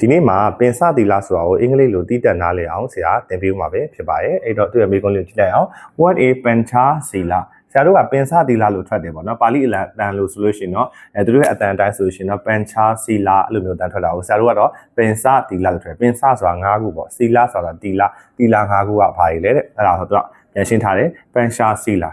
ဒီနေ့မှာပင်စသီလဆိုတာကိုအင်္ဂလိပ်လိုတည်တက်နားလည်အောင်ဆရာသင်ပေးဦးမှာပဲဖြစ်ပါတယ်အဲ့တော့သူ့ရဲ့မိကုံးလေးကိုကြည့်လိုက်အောင် what a pancha sila ဆရာတို့ကပင်စသီလလို့ထွက်တယ်ပေါ့နော်ပါဠိအလံတန်လို့ဆိုလို့ရှိရင်တော့အဲသူတို့ရဲ့အတန်တိုင်းဆိုလို့ရှိရင်တော့ pancha sila အဲ့လိုမျိုးတန်ထွက်တာကိုဆရာတို့ကတော့ပင်စသီလလို့ထွက်တယ်ပင်စဆိုတာ၅ခုပေါ့ sila ဆိုတာသီလသီလ၅ခုကဘာတွေလဲတဲ့အဲ့ဒါဆိုတော့ပြန်ရှင်းထားတယ် pancha sila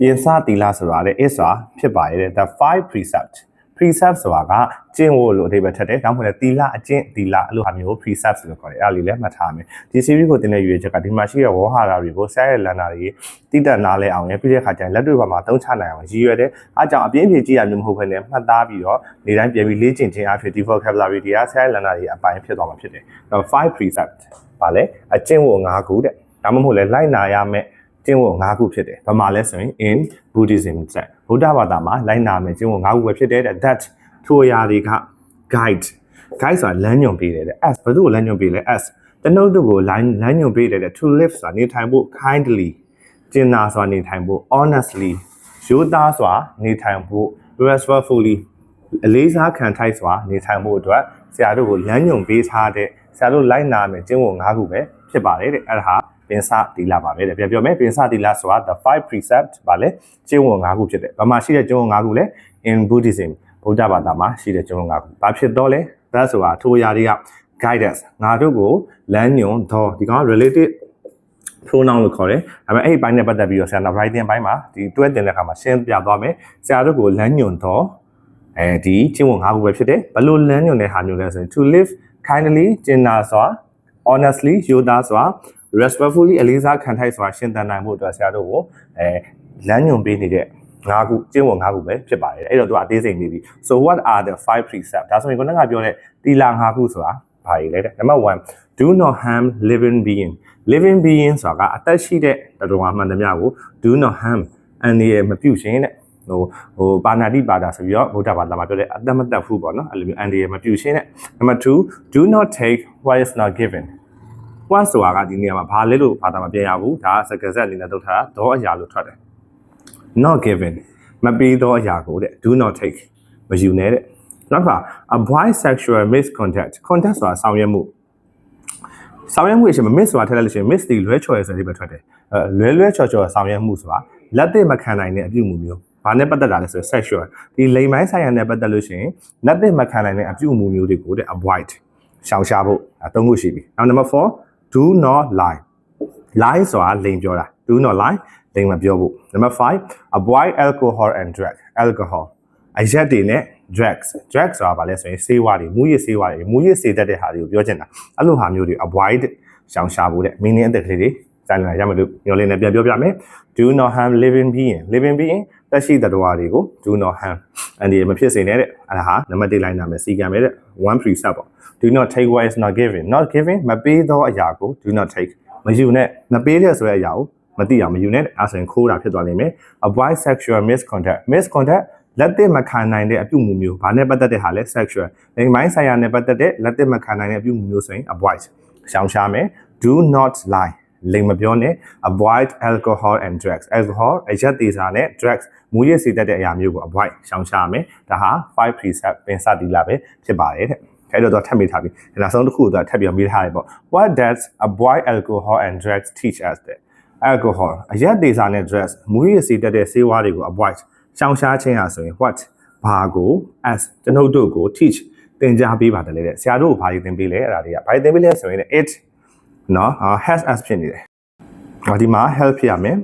ပြင်စသီလဆိုတာလေ is ဆိုတာဖြစ်ပါရဲ့တဲ့ the five precept precept ဆိုတာကကျင့်ဝတ်လို့အဓိပ္ပာယ်ထက်တယ်။ဒါမှမဟုတ်လေသီလအကျင့်သီလအဲ့လိုဟာမျိုး precept လို့ခေါ်တယ်။အဲ့ဒါလေးလည်းမှတ်ထားမယ်။ဒီ series ကိုသင်တဲ့ရွေးချက်ကဒီမှာရှိတဲ့ဝေါ်ဟာရတွေကိုဆရာရဲ့လန်နာတွေတိတက်နားလဲအောင်ရပြီးတဲ့အခါကျရင်လက်တွေ့ဘာမှာသုံးချနိုင်အောင်ရည်ရွယ်တယ်။အားကြောင့်အပြင်းပြေကြည့်ရမျိုးမဟုတ်ဘဲနဲ့မှတ်သားပြီးတော့နေတိုင်းပြန်ပြီးလေ့ကျင့်ခြင်းအဖြစ်ဒီ vocabulary တွေကဆရာရဲ့လန်နာတွေအပိုင်းဖြစ်သွားမှာဖြစ်တယ်။နောက်5 precept ပါလေအကျင့်ဝတ်၅ခုတဲ့။ဒါမှမဟုတ်လေလိုက်နာရမယ် ကျင့်ဝတ်၅ခုဖြစ်တယ်။ဘာမှလဲဆိုရင် in Buddhism ဆက်ဗုဒ္ဓဘာသာမှာလိုက်နာမယ်ကျင့်ဝတ်၅ခုပဲဖြစ်တယ်တဲ့ that ထိုအရာတွေက guide guide ဆိုတာလမ်းညွှန်ပေးတယ်တဲ့ as ဘယ်သူ့ကိုလမ်းညွှန်ပေးလဲ as တနုတ်တို့ကိုလမ်းလမ်းညွှန်ပေးတယ်တဲ့ to live ဆိုတာနေထိုင်ဖို့ kindly ကျင်နာဆိုတာနေထိုင်ဖို့ honestly ရိုးသားစွာနေထိုင်ဖို့ respectfully အလေးစားခံထိုက်စွာနေထိုင်ဖို့အတွက်ဆရာတို့ကိုလမ်းညွှန်ပေးထားတဲ့ဆရာတို့လိုက်နာမယ်ကျင့်ဝတ်၅ခုပဲဖြစ်ပါတယ်တဲ့အဲ့ဒါဟာ ပင်စသီလပါပဲတဲ့ပြန်ပြောမယ်ပင်စသီလဆိုတာ the five precept ဗာလဲကျင့်ဝတ်၅ခုဖြစ်တယ်ဘာမှရှိတဲ့ကျင့်ဝတ်၅ခုလဲ in buddhism ဗုဒ္ဓဘာသာမှာရှိတဲ့ကျင့်ဝတ်၅ခုဘာဖြစ်တော့လဲဒါဆိုတာထိုအရာတွေက guidance ငါတို့ကိုလမ်းညွှန်တော့ဒီကောင် related pronoun လို့ခေါ်တယ်။ဒါပေမဲ့အဲ့ဒီဘိုင်းနဲ့ပတ်သက်ပြီးတော့ဆရာ writing ဘိုင်းမှာဒီတွဲတင်တဲ့အခါမှာရှင်းပြသွားမယ်။ဆရာတို့ကိုလမ်းညွှန်တော့အဲဒီကျင့်ဝတ်၅ခုပဲဖြစ်တယ်။ဘယ်လိုလမ်းညွှန်တဲ့ဟာမျိုးလဲဆိုရင် to live kindly ကျင်နာစွာ honestly ရိုးသားစွာ respectfully အလေးစားခံထိုက်စွာရှင်းသန်နိုင်ဖို့အတွက်ဆရာတို့ကိုအဲလမ်းညွှန်ပေးနေတဲ့၅ခုကျင့်ဝတ်၅ခုပဲဖြစ်ပါတယ်အဲ့တော့သူကအသေးစိတ်နေပြီ so what are the five precepts ဒါဆိုရင်ခုနကပြောတဲ့တီလာ၅ခုဆိုတာဘာတွေလဲတဲ့ number 1 do not harm living being living being ဆိုတာကအသက်ရှိတဲ့တတော်မှာမှန်သမျှကို do not harm အန်ဒီရမပြုတ်ရှင်တဲ့ဟိုဟိုပါဏာတိပါဒဆိုပြီးတော့ဗုဒ္ဓဘာသာမှာပြောတဲ့အတ္တမတ္တဖူးပေါ့နော်အဲ့လိုမျိုးအန်ဒီရမပြုတ်ရှင်တဲ့ number 2 do not take what is not given what ဆိုတာကဒီနေရာမှာဘာလဲလို့ဘာသာမပြန်ရဘူးဒါကစကားဆက်အနေနဲ့ထုတ်ထားတာတော့အရာလို့ထွက်တယ် not given မပေးသောအရာကိုတဲ့ do not take မယူနဲ့တဲ့နောက်က avoid sexual misconduct contact ဆိုတာဆောင်ရွက်မှုဆောင်ရွက်မှုအရှင် miss ဆိုတာထည့်လိုက်လို့ရှိရင် miss ဒီလွဲချော်ရယ်ဆိုတဲ့ပဲထွက်တယ်အဲလွဲလွဲချော်ချော်ဆောင်ရွက်မှုဆိုတာလက်သိမခံနိုင်တဲ့အပြုအမူမျိုးဘာနဲ့ပတ်သက်တာလဲဆိုတော့ sexual ဒီလိမ်ပိုင်းဆိုင်ရာနဲ့ပတ်သက်လို့ရှိရင်လက်သိမခံနိုင်တဲ့အပြုအမူမျိုးတွေကိုတဲ့ avoid ရှောင်ရှားဖို့အဲသုံးခုရှိပြီနောက် number 4 do not lie lie ဆိုတာလိမ်ပြောတာ do not lie လိမ်မပြောဘူး number 5 avoid alcohol and drug alcohol အရက်တွေနဲ့ drugs drugs ဆိုတာဗာလဲဆိုရင်ဆေးဝါးတွေမူရစ်ဆေးဝါးတွေမူရစ်စေတတ်တဲ့ဟာတွေကိုပြောချင်တာအဲ့လိုဟာမျိုးတွေ avoid ရှောင်ရှားဖို့တဲ့ meaning အသက်ကလေးတွေ စမ်းလာရမယ်လို့ညော်လင်းနဲ့ပြန်ပြောပြမယ် do not harm living being living being တက်ရှိတဲ့တော်တွေကို do not harm အန်ဒီမဖြစ်စေနဲ့တဲ့အဲ့ဒါဟာနံပါတ်1လိုက်နာမယ်စီကံပဲတဲ့ one precept ပေါ့ do not take what is not given not given မပေးသောအရာကို do not take မယူနဲ့မပေးတဲ့ဆိုတဲ့အရာကိုမသိအောင်မယူနဲ့အဲဆိုရင်ခိုးတာဖြစ်သွားလိမ့်မယ် avoid sexual misconduct misconduct လက်သစ်မခံနိုင်တဲ့အပြုအမူမျိုးဘာနဲ့ပတ်သက်တဲ့ဟာလဲ sexual ဒီမိုင်းဆိုင်ရာနဲ့ပတ်သက်တဲ့လက်သစ်မခံနိုင်တဲ့အပြုအမူမျိုးဆိုရင် avoid ရှောင်ရှားမယ် do not lie လိမ်မပြောနဲ့ avoid alcohol and drugs alcohol အရက်သေးစားနဲ့ drugs မူရစ်စေတတ်တဲ့အရာမျိုးကို avoid ရှောင်ရှားမယ်ဒါဟာ5 precept ပင်စတိလာပဲဖြစ်ပါတယ်တဲ့အဲ့တော့တော့ထပ်မိထားပြီနောက်ဆုံးတစ်ခုတော့ထပ်ပြီးမိထားရပေါ့ what does avoid alcohol and drugs teach us တဲ့ alcohol အရက်သေးစားနဲ့ drugs မူရစ်စေတတ်တဲ့ဆေးဝါးတွေကို avoid ရှောင်ရှားခြင်းဟာဆိုရင် what ဘာကို as ကျွန်ုပ်တို့ကို teach သင်ကြားပေးပါတယ်လေတဲ့ဆရာတို့ကိုဘာတွေသင်ပေးလဲအဲ့ဒါတွေကဘာတွေသင်ပေးလဲဆိုရင် it နော် has as ဖြစ်နေတယ်ဟောဒီမှာ help ဖြစ်ရမယ်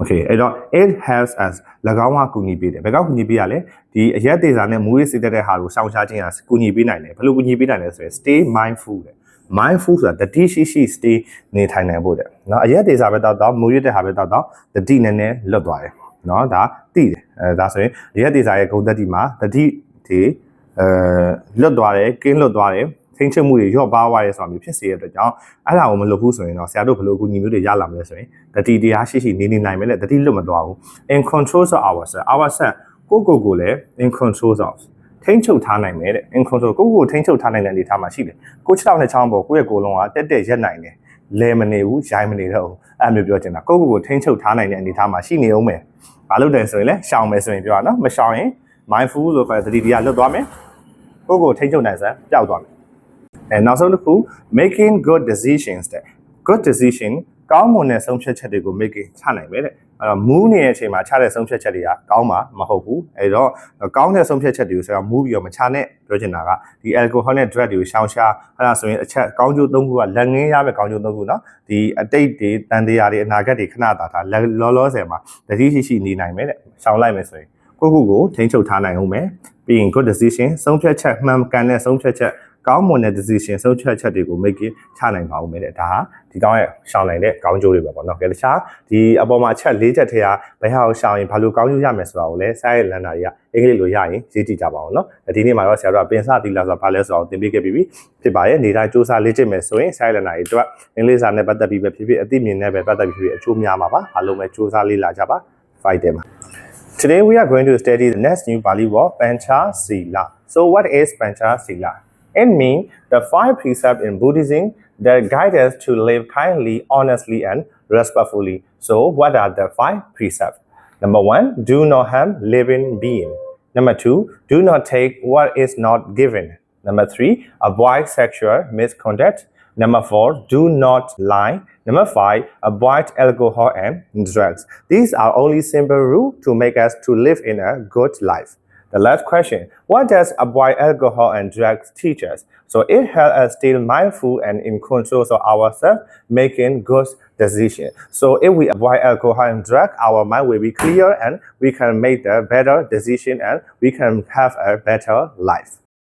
okay အဲ့တော့ it helps us ၎င်းကကူညီပေးတယ်ဘယ်ကောက်ကူညီပေးရလဲဒီအရက်သေးစာနဲ့မူရစ်စေတဲ့ဟာကိုစောင့်ရှားခြင်းဟာကူညီပေးနိုင်တယ်ဘယ်လိုကူညီပေးနိုင်လဲဆိုရင် stay mindful တဲ့ mindful ဆိုတာတတိရှိရှိ stay နေထိုင်နိုင်ဖို့တဲ့เนาะအရက်သေးစာပဲတောက်တော့မူရစ်တဲ့ဟာပဲတောက်တော့တတိနည်းနည်းလွတ်သွားတယ်เนาะဒါသိတယ်အဲဒါဆိုရင်အရက်သေးစာရဲ့ဂုဏ်သက်တိမှာတတိဒီအဲလွတ်သွားတယ်ကင်းလွတ်သွားတယ် ထိန်းချုပ်မှုတွေရော့ပါသွားရဲဆိုတာမျိုးဖြစ်စေတဲ့အတွက်ကြောင့်အဲ့ဒါကိုမလုပ်ဘူးဆိုရင်တော့ဆရာတို့ဘယ်လိုအကူအညီမျိုးတွေရလာမလဲဆိုရင်တတိတရားရှိရှိနေနေနိုင်မယ်လေတတိလွတ်မသွားဘူး in control of ourselves ourselves ကိုကိုကိုလည်း in control of ထိန်းချုပ်ထားနိုင်မယ်တဲ့ in control ကိုကိုကိုထိန်းချုပ်ထားနိုင်တဲ့အနေအထားမှာရှိတယ်ကို6နဲ့6ပေါ်ကိုယ့်ရဲ့ကိုယ်လုံးကတက်တက်ရက်နိုင်တယ်လဲမနေဘူးရိုင်းမနေတော့ဘူးအဲ့မျိုးပြောချင်တာကိုကိုကိုထိန်းချုပ်ထားနိုင်တဲ့အနေအထားမှာရှိနေအောင်မယ်ဘာလို့လဲဆိုရင်လဲရှောင်မယ်ဆိုရင်ပြောရနော်မရှောင်ရင် mindful ဆိုခေါ်တဲ့တတိတရားလွတ်သွားမယ်ကိုကိုထိန်းချုပ်နိုင်စမ်းပျောက်သွားမယ် အဲနောက်ဆုံးတစ်ခု making good decisions တဲ့ good decision ကောင်းမွန်တဲ့ဆုံးဖြတ်ချက်တွေကို making ချနိုင်မယ်တဲ့အဲ့တော့ move နေတဲ့အချိန်မှာချတဲ့ဆုံးဖြတ်ချက်တွေကကောင်းမှာမဟုတ်ဘူးအဲ့တော့ကောင်းတဲ့ဆုံးဖြတ်ချက်တွေကိုဆိုတော့ move ပြီးတော့မချနဲ့ပြောချင်တာကဒီ alcohol နဲ့ drug တွေကိုရှောင်ရှားအဲ့ဒါဆိုရင်အချက်ကောင်းကျိုးသုံးခုကလက်ငင်းရမယ်ကောင်းကျိုးသုံးခုเนาะဒီအတိတ်တွေတန်တရားတွေအနာဂတ်တွေခဏတာထားလောလောဆယ်မှာတတိရှိရှိနေနိုင်မယ်တဲ့ရှောင်လိုက်မယ်ဆိုရင် ကိုယ့်ကိုယ်ကိုထိန်းချုပ်ထားနိုင်အောင်မယ်ပြီးရင် good decision ဆုံးဖြတ်ချက်မှန်ကန်တဲ့ဆုံးဖြတ်ချက်ကောင်းမွန်တဲ့ decision ဆုံးဖြတ်ချက်တွေကို make ချနိုင်ပါဦးမယ်တဲ့ဒါဟာဒီကောင်းရဲ့ရှောင်နိုင်တဲ့ကောင်းကျိုးတွေပဲပေါ့နော်ကဲတခြားဒီအပေါ်မှာအချက်၄ချက်ထဲကဘယ်ဟာကိုရှောင်ရင်ဘာလို့ကောင်းကျိုးရမယ်ဆိုတာကိုလည်းစာရဲ့လန်နာတွေကအင်္ဂလိပ်လိုရရင်ရေးကြည့်ကြပါအောင်နော်ဒီနေ့မှာတော့ဆရာတို့ကပင်စတီလာဆိုတာဘာလဲဆိုတာကိုသင်ပေးခဲ့ပြီးပြီဖြစ်ပါရဲ့နေတိုင်းစူးစမ်းလေ့ကျင့်မယ်ဆိုရင်စာရဲ့လန်နာတွေအတွက်အင်္ဂလိပ်စာနဲ့ပတ်သက်ပြီးပဲဖြစ်ဖြစ်အသိမြင်နဲ့ပဲပတ်သက်ပြီးဖြစ်ဖြစ်အကျိုးများမှာပါအားလုံးပဲစူးစမ်းလေ့လာကြပါ fight တယ်မှာ Today we are going to study the next new Bali word Pancha Sila. So what is Pancha Sila? It means the five precepts in Buddhism that guide us to live kindly, honestly, and respectfully. So what are the five precepts? Number one, do not harm living being. Number two, do not take what is not given. Number three, avoid sexual misconduct. Number four, do not lie. Number five, avoid alcohol and drugs. These are only simple rules to make us to live in a good life. The last question, what does avoid alcohol and drugs teach us? So it helps us stay mindful and in control of ourselves, making good decisions. So if we avoid alcohol and drugs, our mind will be clear and we can make the better decision and we can have a better life.